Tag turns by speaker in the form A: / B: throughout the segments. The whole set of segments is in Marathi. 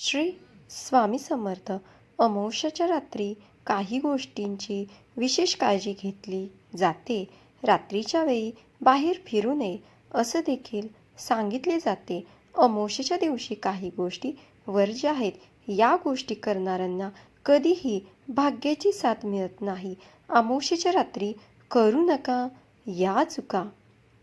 A: श्री स्वामी समर्थ अमावस्याच्या रात्री काही गोष्टींची विशेष काळजी घेतली जाते. रात्रीच्या वेळी बाहेर फिरू नये असं देखील सांगितले जाते. अमावस्येच्या दिवशी काही गोष्टी वर्ज्य आहेत या गोष्टी करणाऱ्यांना कधीही भाग्याची साथ मिळत नाही. अमावस्येच्या रात्री करू नका या चुका.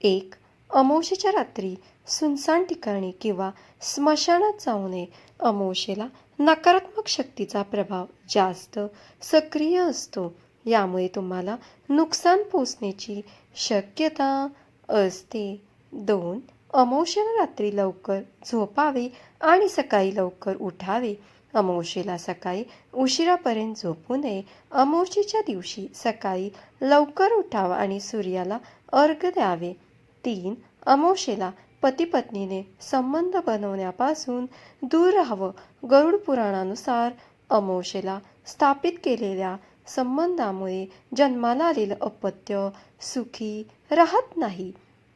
A: एक अमावशेच्या रात्री सुनसान ठिकाणी किंवा स्मशानात जाऊ नये. अमावशेला नकारात्मक शक्तीचा प्रभाव जास्त सक्रिय असतो. यामुळे तुम्हाला नुकसान पोचण्याची शक्यता असते. दोन अमावशेला रात्री लवकर झोपावे आणि सकाळी लवकर उठावे. अमावशेला सकाळी उशिरापर्यंत झोपू नये. अमावशेच्या दिवशी सकाळी लवकर उठावा आणि सूर्याला अर्घ द्यावे. तीन अमोशेला पतीपत्नीने संबंध बनवण्यापासून दूर राहावं. गरुड पुराणानुसार अमोशेला स्थापित केलेल्या संबंधामुळे जन्माला आलेलं अपत्य सुखी राहत नाही.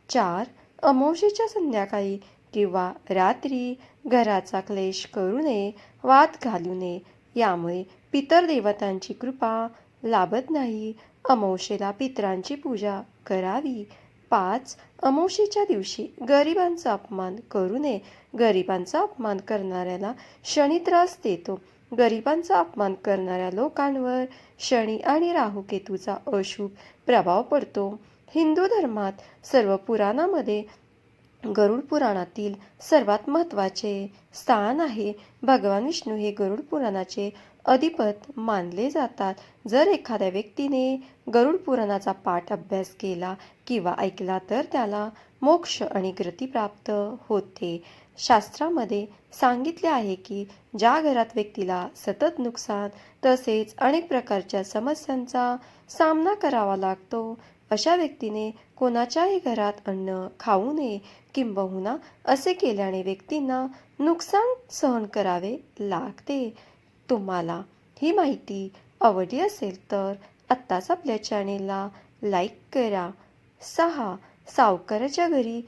A: चार अमावस्येच्या संध्याकाळी किंवा रात्री घराचा क्लेश करू नये वाद घालू नये यामुळे पितर देवतांची कृपा लाभत नाही. अमोशेला पितरांची पूजा करावी. पाच अमावशीच्या दिवशी गरिबांचा अपमान करू नये. गरिबांचा अपमान करणाऱ्याला शनी त्रास देतो. गरिबांचा अपमान करणाऱ्या लोकांवर शनी आणि राहुकेतूचा अशुभ प्रभाव पडतो. हिंदू धर्मात सर्व पुराणामध्ये गरुड पुराणातील सर्वात महत्त्वाचे स्थान आहे. भगवान विष्णू हे गरुड पुराणाचे अधिपत मानले जातात. जर एखाद्या व्यक्तीने गरुड पुराणाचा पाठ अभ्यास केला किंवा ऐकला तर त्याला मोक्ष आणि गती प्राप्त होते. शास्त्रामध्ये सांगितले आहे की ज्या घरात व्यक्तीला सतत नुकसान तसेच अनेक प्रकारच्या समस्यांचा सामना करावा लागतो अशा व्यक्तीने कोणाच्याही घरात अन्न खाऊ नये किंबहुना असे केल्याने व्यक्तींना नुकसान सहन करावे लागते. तुम्हाला ही माहिती आवडली असेल तर आत्ताच आपल्या चॅनेलला लाईक करा. सहा सावकाराच्या घरी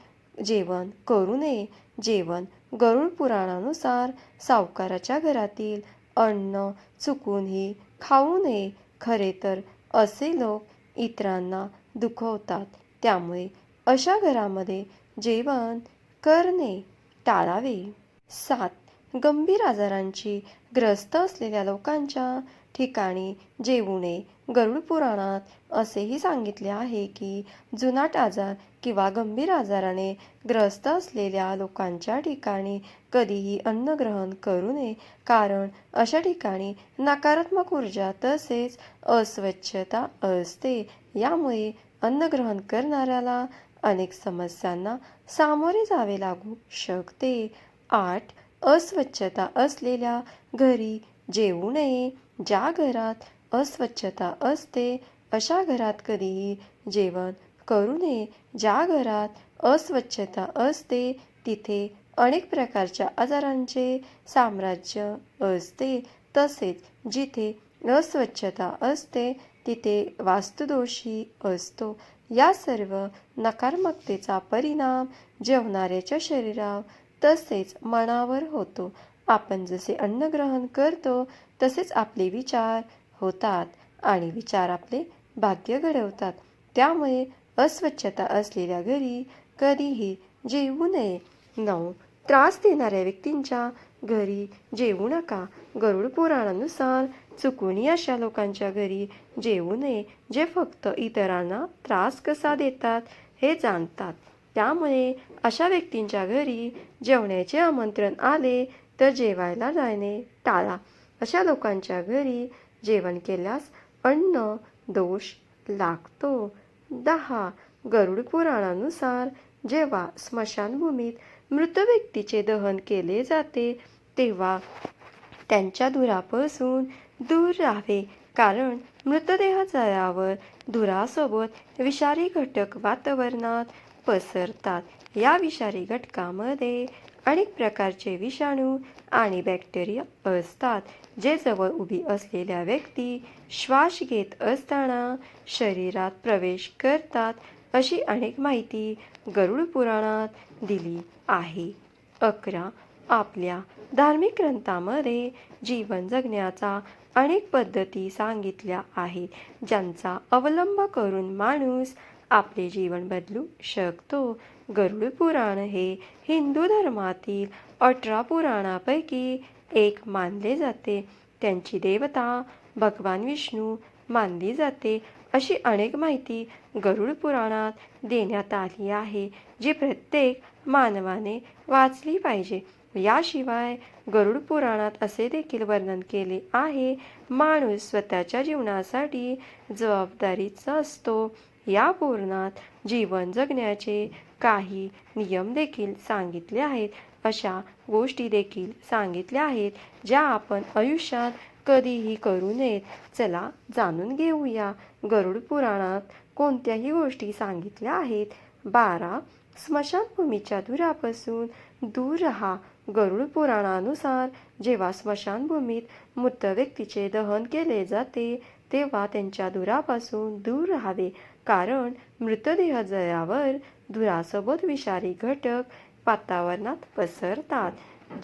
A: जेवण करू नये. जेवण गरुड पुराणानुसार सावकाराच्या घरातील अन्न चुकूनही खाऊ नये. खरे तर असे लोक इतरांना दुखवतात. त्यामुळे अशा घरामध्ये जेवण करणे टाळावे. सात गंभीर आजारांची ग्रस्त असलेल्या लोकांच्या ठिकाणी जेवू नये गरुड पुराणात असेही सांगितले आहे की जुनाट आजार किंवा गंभीर आजाराने ग्रस्त असलेल्या लोकांच्या ठिकाणी कधीही अन्न ग्रहण करू नये कारण अशा ठिकाणी नकारात्मक ऊर्जा तसेच अस्वच्छता असते. यामुळे अन्न ग्रहण करणाऱ्याला अनेक समस्यांना सामोरे जावे लागू शकते. आठ अस्वच्छता असलेल्या घरी जेवू नये. ज्या घरात अस्वच्छता असते अशा घरात कधीही जेवण करू नये. ज्या घरात अस्वच्छता असते तिथे अनेक प्रकारच्या आजारांचे साम्राज्य असते. तसेच जिथे अस्वच्छता असते तिथे वास्तुदोषी असतो. या सर्व नकारात्मकतेचा परिणाम जेवणाऱ्याच्या शरीरावर तसेच मनावर होतो. आपण जसे अन्न ग्रहण करतो तसेच आपले विचार होतात आणि विचार आपले भाग्य घडवतात. त्यामुळे अस्वच्छता असलेल्या घरी कधीही जेवू नये. नऊ. त्रास देणाऱ्या व्यक्तींच्या घरी जेवू नका. गरुड पुराणानुसार चुकूनही अशा लोकांच्या घरी जेवू नये जे फक्त इतरांना त्रास कसा देतात हे जाणतात. त्यामुळे अशा व्यक्तींच्या घरी जेवण्याचे आमंत्रण आले तर जेवायला जाणे टाळा. अशा लोकांच्या घरी जेवण केल्यास अन्न दोष लागतो. दहा. गरुड पुराणानुसार जेव्हा स्मशानभूमीत मृत व्यक्तीचे दहन केले जाते तेव्हा त्यांच्या धुरापासून दूर राहावे. कारण मृतदेह जळावर धुरासोबत विषारी घटक वातावरणात पसरतात. या विषारी घटकामध्ये अनेक प्रकारचे विषाणू आणि बॅक्टेरिया असतात जे जवळ उभी असलेल्या व्यक्ती श्वास घेत असताना शरीरात प्रवेश करतात अशी अनेक माहिती गरुड पुराणात दिली आहे. अकरा. आपल्या धार्मिक ग्रंथामध्ये जीवन जगण्याचा अनेक पद्धती सांगितल्या आहेत ज्यांचा अवलंब करून माणूस आपले जीवन बदलू शकतो. गरुड पुराण हे हिंदू धर्मातील अठरा पुराणापैकी एक मानले जाते. त्यांची देवता भगवान विष्णू मानली जाते. अशी अनेक माहिती गरुड पुराणात देण्यात आली आहे जी प्रत्येक मानवाने वाचली पाहिजे. याशिवाय गरुड पुराणात असे देखील वर्णन केले आहे माणूस स्वतःच्या जीवनासाठी जबाबदारीचा असतो. या पूर्णात जीवन जगण्याचे काही नियम देखील सांगितले आहेत. अशा गोष्टी देखील सांगितल्या आहेत ज्या आपण आयुष्यात कधीही करू नयेत. चला जाणून घेऊया गरुड पुराणात कोणत्याही गोष्टी सांगितल्या आहेत. बारा. स्मशानभूमीच्या धुरापासून दूर राहा. गरुड पुराणानुसार जेव्हा स्मशानभूमीत मृत व्यक्तीचे दहन केले जाते तेव्हा त्यांच्या धुरापासून दूर राहावे. कारण मृतदेह जयावर धुरासोबत विषारी घटक वातावरणात पसरतात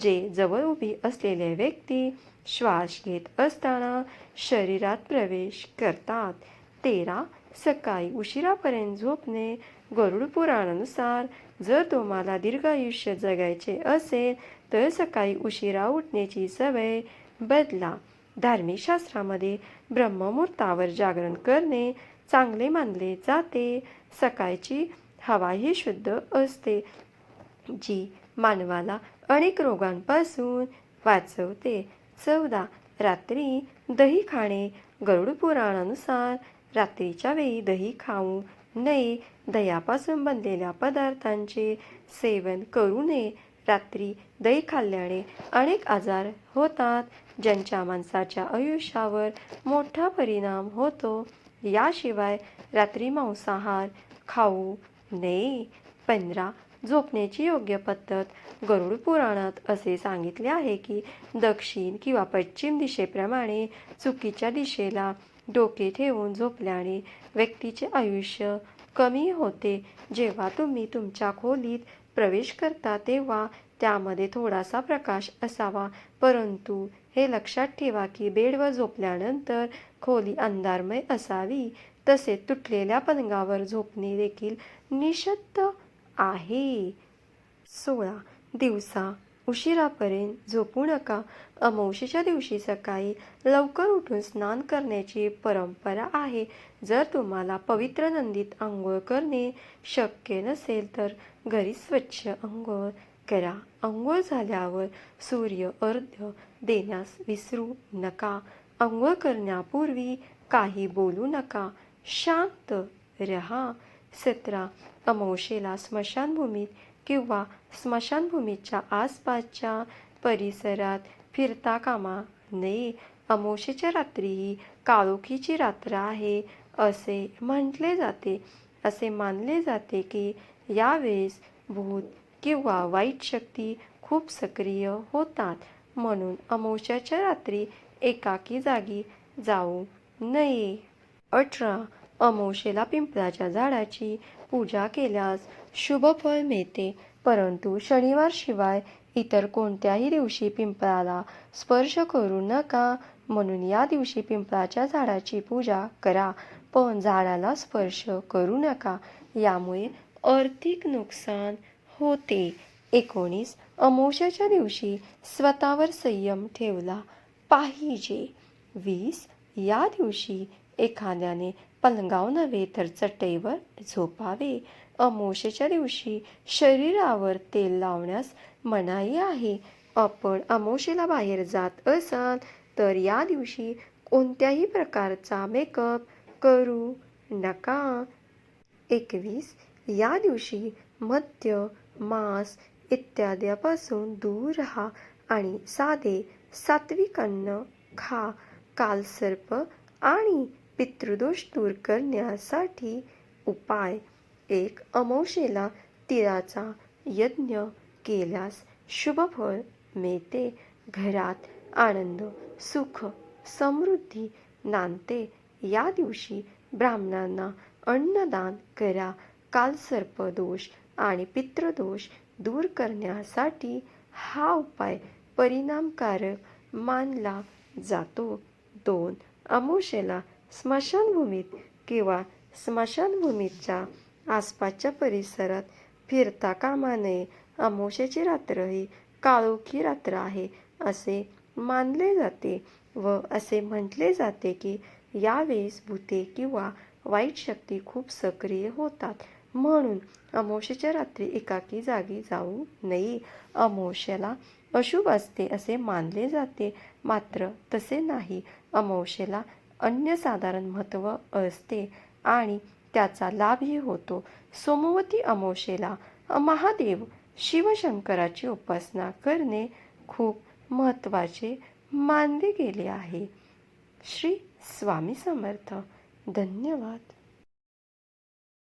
A: जे जवळ उभी असलेले व्यक्ती श्वास घेत असताना शरीरात प्रवेश करतात. तेरा सकाळी उशिरापर्यंत झोपणे गरुड पुराणानुसार जर तुम्हाला दीर्घ आयुष्य जगायचे असेल तर सकाळी उशिरा उठण्याची सवय बदला. धार्मिक शास्त्रामध्ये ब्रह्ममुहूर्तावर जागरण करणे चांगले मानले जाते. सकाळची हवा ही शुद्ध असते. जी मानवाला अनेक रोगांपासून वाचवते. चौदा. रात्री दही खाणे. गरुड पुराणानुसार रात्रीच्या वेळी दही खाऊ नये. दह्यापासून बनलेल्या पदार्थांचे सेवन करू नये. रात्री दही खाल्ल्याने अनेक आजार होतात ज्यांच्या माणसाच्या आयुष्यावर मोठा परिणाम होतो. याशिवाय रात्री मांसाहार खाऊ नये पंधरा झोपण्याची योग्य पद्धत गरुड पुराणात असे सांगितले आहे की दक्षिण किंवा पश्चिम दिशेप्रमाणे चुकीच्या दिशेला डोके ठेवून झोपल्याने व्यक्तीचे आयुष्य कमी होते. जेव्हा तुम्ही तुमच्या खोलीत प्रवेश करता तेव्हा त्यामध्ये थोडासा प्रकाश असावा. परंतु हे लक्षात ठेवा की बेडवर झोपल्यानंतर खोली अंधारमय असावी. तसेच तुटलेल्या पलंगावर झोपणे देखील निषिद्ध आहे. सोळा. दिवसा. उशिरापर्यंत झोपू नका. अमावशीच्या दिवशी सकाळी लवकर उठून स्नान करण्याची परंपरा आहे. जर तुम्हाला पवित्र नंदीत आंघोळ करणे शक्य नसेल तर घरी स्वच्छ आंघोळ करा. आंघोळ झाल्यावर सूर्य अर्ध्य देण्यास विसरू नका. आंघोळ करण्यापूर्वी काही बोलू नका. शांत रहा. सतरा. अमावशेला स्मशानभूमीत किंवा स्मशानभूमीच्या आसपासच्या परिसरात फिरता कामा नये. अमावशेच्या रात्री ही काळोखीची रात्र आहे असे म्हटले जाते. असे मानले जाते की यावेळेस भूत किंवा वाईट शक्ती खूप सक्रिय होतात. म्हणून अमावश्याच्या रात्री एकाकी जागी जाऊ नये. अठरा. अमावशेला पिंपळाच्या झाडाची पूजा केल्यास शुभ फळ मिळते. परंतु शनिवार शिवाय इतर कोणत्याही दिवशी पिंपळाला स्पर्श करू नका. म्हणून या दिवशी पिंपळाच्या झाडाची पूजा करा. पण झाडाला स्पर्श करू नका. यामुळे आर्थिक नुकसान होते. एकोणीस अमोशाच्या दिवशी स्वतःवर संयम ठेवला पाहिजे. वीस या दिवशी एखाद्याने पलंगाव नव्हे तर चटईवर झोपावे. अमोशेच्या दिवशी शरीरावर तेल लावण्यास मनाई आहे. आपण अमोशेला बाहेर जात असाल तर या दिवशी कोणत्याही प्रकारचा मेकअप करू नका. एकवीस या दिवशी मद्य मांस इत्यादीपासून दूर राहा आणि साधे सात्विक अन्न खा. कालसर्प आणि पितृदोष दूर करण्यासाठी उपाय. एक अमोशेला तिळाचा यज्ञ केल्यास शुभफळ मिळते. घरात आनंद सुख समृद्धी नांदते. या दिवशी ब्राह्मणांना अन्नदान करा. कालसर्पदोष आणि पितृदोष दूर करण्यासाठी हा उपाय परिणामकारक मानला जातो. दोन अमुषेला स्मशानभूमीत किंवा स्मशानभूमीच्या आसपासच्या परिसरात फिरता कामा नये. अमावस्येची रात्र ही काळोखी रात्र आहे असे मानले जाते व असे म्हटले जाते की यावेळेस भूते किंवा वाईट शक्ती खूप सक्रिय होतात. म्हणून अमावस्येच्या रात्री एकाकी जागी जाऊ नये. अमावस्येला अशुभ असते असे मानले जाते. मात्र तसे नाही. अमावस्येला अन्यसाधारण महत्त्व असते आणि त्याचा लाभही होतो. सोमवती अमावस्येला महादेव शिवशंकराची उपासना करणे खूप महत्त्वाचे मानले गेले आहे. श्री स्वामी समर्थ. धन्यवाद.